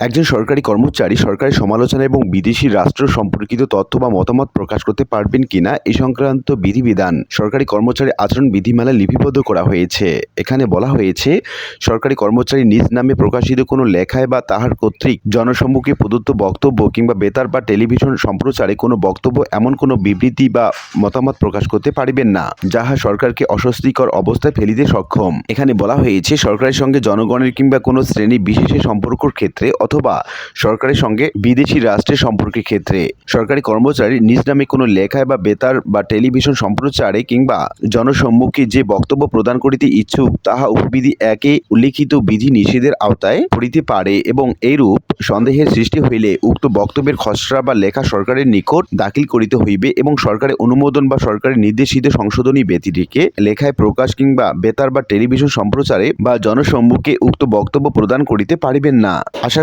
একজন সরকারি কর্মচারী সরকারি সমালোচনা এবং বিদেশি রাষ্ট্র সম্পর্কিত তথ্য বা মতামত প্রকাশ করতে পারবেন কিনা এ সংক্রান্ত বিধিবিধান সরকারি কর্মচারী আচরণ বিধিমালায় লিপিবদ্ধ করা হয়েছে। এখানে বলা হয়েছে, সরকারি কর্মচারী নিজ নামে প্রকাশিত কোনো লেখায় বা তাহার কর্তৃক জনসম্মুখে প্রদত্ত বক্তব্য কিংবা বেতার বা টেলিভিশন সম্প্রচারে কোনো বক্তব্য এমন কোনো বিবৃতি বা মতামত প্রকাশ করতে পারিবেন না, যাহা সরকারকে অস্বস্তিকর অবস্থায় ফেলিতে সক্ষম। এখানে বলা হয়েছে, সরকারের সঙ্গে জনগণের কিংবা কোনো শ্রেণি বিশেষের সম্পর্কর ক্ষেত্রে অথবা সরকারের সঙ্গে বিদেশি রাষ্ট্রের সম্পর্কের ক্ষেত্রে। সরকারি কর্মচারী নিজ নামে কোনো লেখায় বা বেতার বা টেলিভিশন সম্প্রচারে কিংবা জনসম্মুখে যে বক্তব্য প্রদান করিতে ইচ্ছুক, তাহা উপবিধি একে উল্লিখিত বিধি নিষেধের আওতায় পড়িতে পারে এবং এইরূপ সন্দেহের সৃষ্টি হইলে উক্ত বক্তব্যের খসড়া বা লেখা সরকারের নিকট দাখিল করিতে হইবে এবং সরকারের অনুমোদন বা সরকারের নির্দেশিত সংশোধনী ব্যতিটিকে লেখায় প্রকাশ কিংবা বেতার বা টেলিভিশন সম্প্রচারে বা জনসম্মুখে উক্ত বক্তব্য প্রদান করিতে পারিবেন না। আশা